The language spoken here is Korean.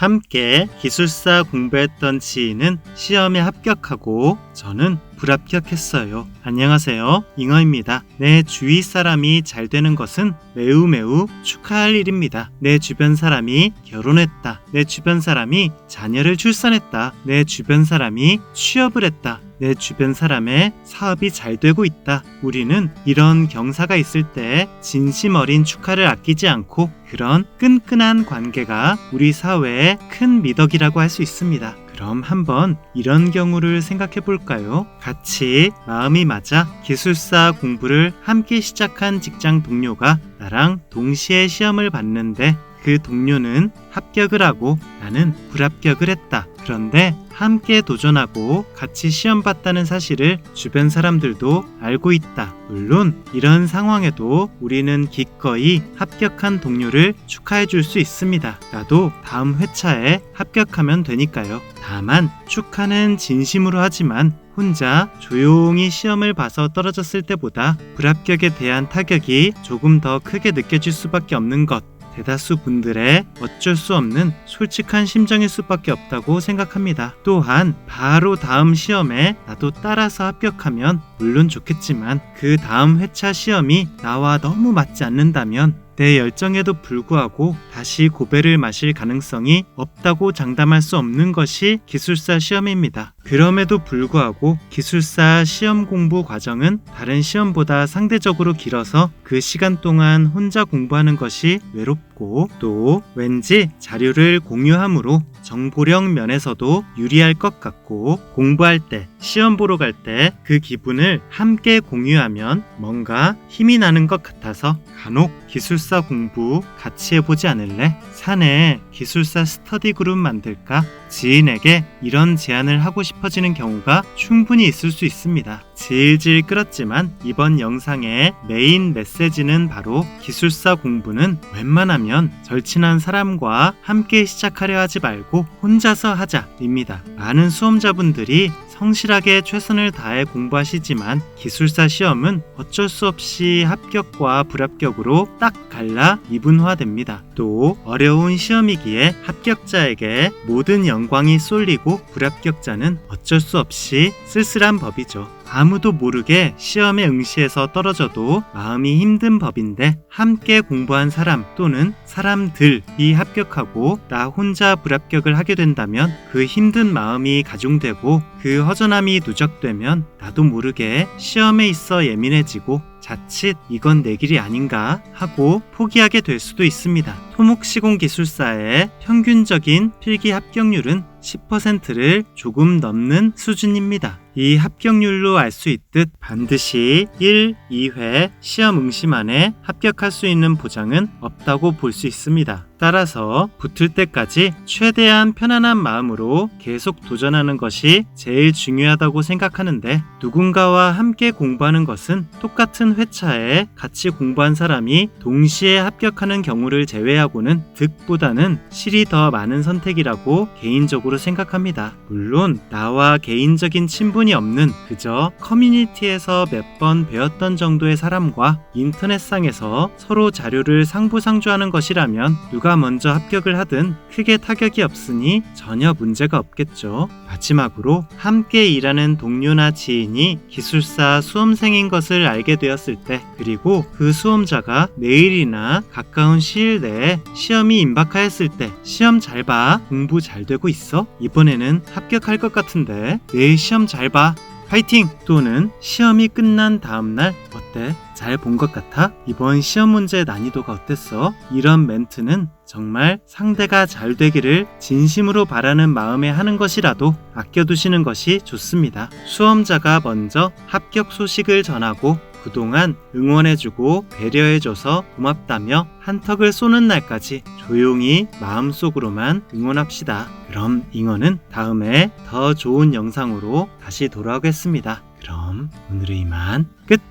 함께 기술사 공부했던 지인은 시험에 합격하고 저는 불합격했어요. 안녕하세요. 잉어입니다. 내 주위 사람이 잘 되는 것은 매우 매우 축하할 일입니다. 내 주변 사람이 결혼했다. 내 주변 사람이 자녀를 출산했다. 내 주변 사람이 취업을 했다. 내 주변 사람의 사업이 잘 되고 있다. 우리는 이런 경사가 있을 때 진심 어린 축하를 아끼지 않고 그런 끈끈한 관계가 우리 사회의 큰 미덕이라고 할 수 있습니다. 그럼 한번 이런 경우를 생각해 볼까요? 같이 마음이 맞아 기술사 공부를 함께 시작한 직장 동료가 나랑 동시에 시험을 봤는데 그 동료는 합격을 하고 나는 불합격을 했다. 그런데 함께 도전하고 같이 시험 봤다는 사실을 주변 사람들도 알고 있다. 물론 이런 상황에도 우리는 기꺼이 합격한 동료를 축하해 줄 수 있습니다. 나도 다음 회차에 합격하면 되니까요. 다만 축하는 진심으로 하지만 혼자 조용히 시험을 봐서 떨어졌을 때보다 불합격에 대한 타격이 조금 더 크게 느껴질 수밖에 없는 것. 대다수 분들의 어쩔 수 없는 솔직한 심정일 수밖에 없다고 생각합니다. 또한 바로 다음 시험에 나도 따라서 합격하면 물론 좋겠지만 그 다음 회차 시험이 나와 너무 맞지 않는다면 내 열정에도 불구하고 다시 고배를 마실 가능성이 없다고 장담할 수 없는 것이 기술사 시험입니다. 그럼에도 불구하고 기술사 시험 공부 과정은 다른 시험보다 상대적으로 길어서 그 시간 동안 혼자 공부하는 것이 외롭고 또 왠지 자료를 공유함으로 정보력 면에서도 유리할 것 같고 공부할 때 시험 보러 갈 때 그 기분을 함께 공유하면 뭔가 힘이 나는 것 같아서 간혹 기술사 공부 같이 해보지 않을래? 사내 기술사 스터디 그룹 만들까? 지인에게 이런 제안을 하고 싶어지는 경우가 충분히 있을 수 있습니다. 질질 끌었지만 이번 영상의 메인 메시지는 바로 기술사 공부는 웬만하면 절친한 사람과 함께 시작하려 하지 말고 혼자서 하자입니다. 많은 수험자분들이 성실하게 최선을 다해 공부하시지만 기술사 시험은 어쩔 수 없이 합격과 불합격으로 딱 갈라 이분화됩니다. 또 어려운 시험이기에 합격자에게 모든 영광이 쏠리고 불합격자는 어쩔 수 없이 쓸쓸한 법이죠. 아무도 모르게 시험에 응시해서 떨어져도 마음이 힘든 법인데 함께 공부한 사람 또는 사람들이 합격하고 나 혼자 불합격을 하게 된다면 그 힘든 마음이 가중되고 그 허전함이 누적되면 나도 모르게 시험에 있어 예민해지고 자칫 이건 내 길이 아닌가 하고 포기하게 될 수도 있습니다. 토목시공기술사의 평균적인 필기 합격률은 10%를 조금 넘는 수준입니다. 이 합격률로 알 수 있듯 반드시 1, 2회 시험 응시 만에 합격할 수 있는 보장은 없다고 볼 수 있습니다. 따라서 붙을 때까지 최대한 편안한 마음으로 계속 도전하는 것이 제일 중요하다고 생각하는데 누군가와 함께 공부하는 것은 똑같은 회차에 같이 공부한 사람이 동시에 합격하는 경우를 제외하고는 득보다는 실이 더 많은 선택이라고 개인적으로 생각합니다. 물론 나와 개인적인 친분이 없는 그저 커뮤니티에서 몇 번 배웠던 정도의 사람과 인터넷상에서 서로 자료를 상부상조하는 것이라면 누가 먼저 합격을 하든 크게 타격이 없으니 전혀 문제가 없겠죠. 마지막으로 함께 일하는 동료나 지인이 기술사 수험생인 것을 알게 되었을 때 그리고 그 수험자가 내일이나 가까운 시일 내에 시험이 임박하였을 때 시험 잘 봐. 공부 잘 되고 있어? 이번에는 합격할 것 같은데 내일 시험 잘 봐. 파이팅! 또는 시험이 끝난 다음날 어 때? 잘 본 것 같아? 이번 시험 문제 난이도가 어땠어? 이런 멘트는 정말 상대가 잘 되기를 진심으로 바라는 마음에 하는 것이라도 아껴두시는 것이 좋습니다. 수험자가 먼저 합격 소식을 전하고 그동안 응원해주고 배려해줘서 고맙다며 한턱을 쏘는 날까지 조용히 마음속으로만 응원합시다. 그럼 잉어는 다음에 더 좋은 영상으로 다시 돌아오겠습니다. 그럼 오늘의 이만 끝!